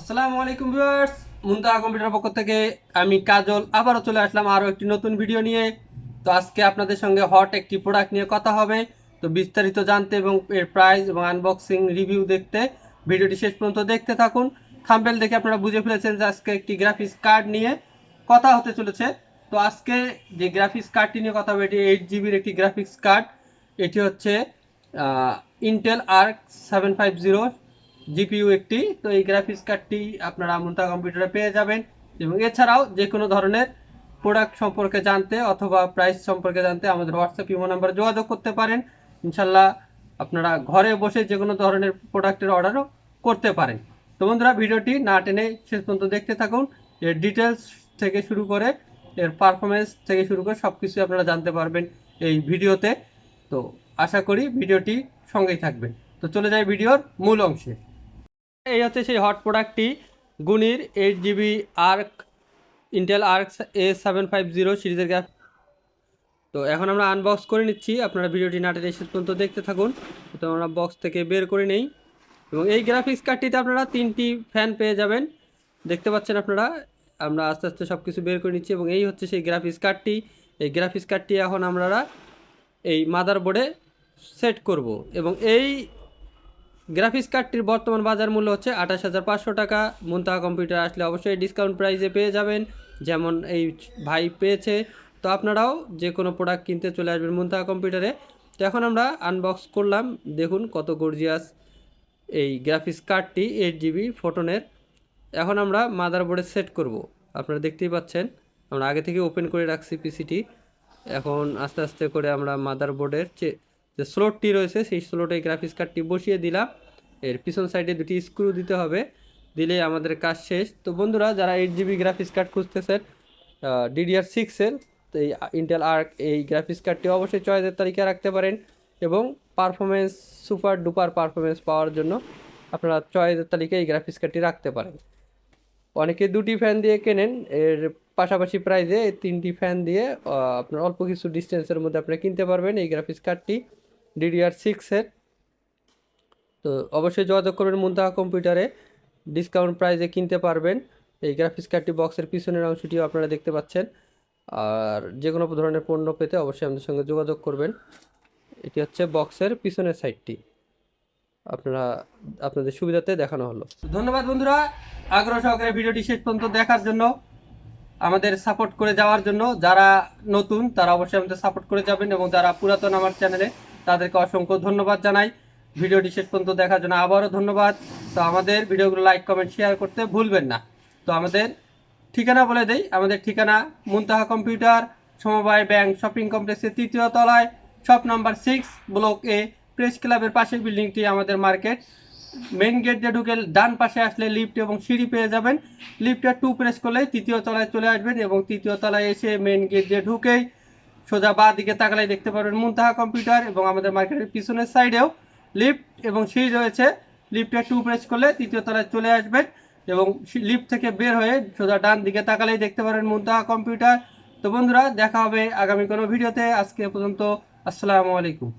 আসসালামু আলাইকুম ভিউয়ার্স, মুন্তাহা কম্পিউটার পক্ষ থেকে আমি কাজল আবারও চলে আসলাম আরও একটি নতুন ভিডিও নিয়ে। তো আজকে আপনাদের সঙ্গে হট একটি প্রোডাক্ট নিয়ে কথা হবে। তো বিস্তারিত জানতে এবং এর প্রাইস এবং আনবক্সিং রিভিউ দেখতে ভিডিওটি শেষ পর্যন্ত দেখতে থাকুন। থাম্বেল দেখে আপনারা বুঝে ফেলেছেন যে আজকে একটি গ্রাফিক্স কার্ড নিয়ে কথা হতে চলেছে। তো আজকে যে গ্রাফিক্স কার্ডটি নিয়ে কথা হবে, এটি এইট জিবির একটি গ্রাফিক্স কার্ড এটি হচ্ছে Intel Arc seven five zero GPU একটি, তো এই গ্রাফিক্স কার্ডটি আপনারা মুন্তা কম্পিউটারে পেয়ে যাবেন। এবং এছাড়াও যে কোনো ধরনের প্রোডাক্ট সম্পর্কে জানতে অথবা প্রাইস সম্পর্কে জানতে আমাদের হোয়াটসঅ্যাপ ইমো নাম্বারে যোগাযোগ করতে পারেন। ইনশাল্লাহ আপনারা ঘরে বসে যে কোনো ধরনের প্রোডাক্টের অর্ডারও করতে পারেন। তো বন্ধুরা, ভিডিওটি না টেনে শেষ পর্যন্ত দেখতে থাকুন। এর ডিটেলস থেকে শুরু করে, এর পারফরমেন্স থেকে শুরু করে সব কিছু আপনারা জানতে পারবেন এই ভিডিওতে। তো আশা করি ভিডিওটি সঙ্গেই থাকবেন। তো চলে যাই ভিডিওর মূল অংশে। এই হচ্ছে সেই হট প্রোডাক্টটি গুনির eight GB Arc Intel Arc A seven five zero সিরিজের গ্রাফ। তো এখন আমরা আনবক্স করে নিচ্ছি। আপনারা ভিডিওটি নাটের শেষ পর্যন্ত দেখতে থাকুন। তো আমরা বক্স থেকে বের করে নেই। এবং এই গ্রাফিক্স কার্ডটিতে আপনারা তিনটি ফ্যান পেয়ে যাবেন। দেখতে পাচ্ছেন আপনারা, আমরা আস্তে আস্তে সব কিছু বের করে নিচ্ছি এবং এই হচ্ছে সেই গ্রাফিক্স কার্ডটি এই গ্রাফিক্স কার্ডটি এখন আমরা এই মাদারবোর্ডে সেট করব। এবং এই গ্রাফিক্স কার্ডটির বর্তমান বাজার মূল্য হচ্ছে আঠাশ হাজার পাঁচশো টাকা। মুনতাহা কম্পিউটার আসলে অবশ্যই ডিসকাউন্ট প্রাইসে পেয়ে যাবেন, যেমন এই ভাই পেয়েছে। তো আপনারাও যে কোনো প্রোডাক্ট কিনতে চলে আসবেন মুনতাহা কম্পিউটারে। তো এখন আমরা আনবক্স করলাম, দেখুন কত গর্জিয়াস এই গ্রাফিক্স কার্ডটি এইট জিবি ফোটনের এখন আমরা মাদারবোর্ডে সেট করব। আপনারা দেখতেই পাচ্ছেন, আমরা আগে থেকে ওপেন করে রাখছি পিসিটি এখন আস্তে আস্তে করে আমরা মাদারবোর্ডের যে যে স্লোটটি রয়েছে, সেই স্লোটে গ্রাফিক্স কার্ডটি বসিয়ে দিলাম। এর পিছন সাইডে দুটি স্ক্রু দিতে হবে, দিলে আমাদের কাজ শেষ। তো বন্ধুরা, যারা এইট জিবি গ্রাফিক্স কার্ড খুঁজতেছেন ডিডিআর সিক্সের তো এই ইন্টেল আর্ক এই গ্রাফিক্স কার্ডটি অবশ্যই চয়েসের তালিকায় রাখতে পারেন এবং পারফরমেন্স সুপার ডুপার পারফরমেন্স পাওয়ার জন্য আপনারা চয়েসের তালিকায় এই গ্রাফিক্স কার্ডটি রাখতে পারেন। অনেকে দুটি ফ্যান দিয়ে কেনেন, এর পাশাপাশি প্রাইজে তিনটি ফ্যান দিয়ে আপনার অল্প কিছু ডিস্টেন্সের মধ্যে আপনারা কিনতে পারবেন এই গ্রাফিক্স কার্ডটি ডিডিআর সিক্সের তো অবশ্যই যোগাযোগ করবেন মুন্তাহা কম্পিউটারে। ডিসকাউন্ট প্রাইসে কিনতে পারবেন। এই গ্রাফিক্স কার্ডটি বক্সের পিছনের অংশটিও আপনারা দেখতে পাচ্ছেন। আর যে কোনো ধরনের পণ্য পেতে অবশ্যই আমাদের সঙ্গে যোগাযোগ করবেন। এটি হচ্ছে বক্সের পিছনের সাইডটি আপনারা, আপনাদের সুবিধাতে দেখানো হলো। ধন্যবাদ বন্ধুরা। আগ্রহ সহকারে ভিডিওটি শেষ পর্যন্ত দেখার জন্য আমাদের সাপোর্ট করে যাওয়ার জন্য যারা নতুন, তারা অবশ্যই আমাদের সাপোর্ট করে যাবেন এবং যারা পুরাতন আমার চ্যানেলে তাদেরকে অসংখ্য ধন্যবাদ জানাই। ভিডিওটি শেষ পর্যন্ত দেখার জন্য আবারও ধন্যবাদ। তো আমাদের ভিডিওগুলো লাইক কমেন্ট শেয়ার করতে ভুলবেন না। তো আমাদের ঠিকানা বলে দেই, আমাদের ঠিকানা মুনতাহা কম্পিউটার, সমবায় ব্যাংক, শপিং কমপ্লেক্সের তৃতীয় তলায়, shop number six block A press ক্লাবের পাশের বিল্ডিংটি আমাদের মার্কেট মেন গেট দিয়ে ঢুকে ডান পাশে আসলে লিফট এবং সিঁড়ি পেয়ে যাবেন। লিফটে টু প্রেস করলে তৃতীয় তলায় চলে আসবেন এবং তৃতীয় তলায় এসে মেন গেট দিয়ে ঢুকেই সোজা বা দিকে তাকালে দেখতে পারবেন মুনতাহা কম্পিউটার এবং আমাদের মার্কেটের পিছনের সাইডেও লিফট এবং সিঁড়ি রয়েছে। লিফটে টু প্রেস করলে তৃতীয় তলায় চলে আসবেন এবং লিফট থেকে বের হয়ে সোজা ডান দিকে তাকালেই দেখতে পারেন মুনতাহা কম্পিউটার তো বন্ধুরা, দেখা হবে আগামী কোনো ভিডিওতে। আজকে পর্যন্ত, আসসালামু আলাইকুম।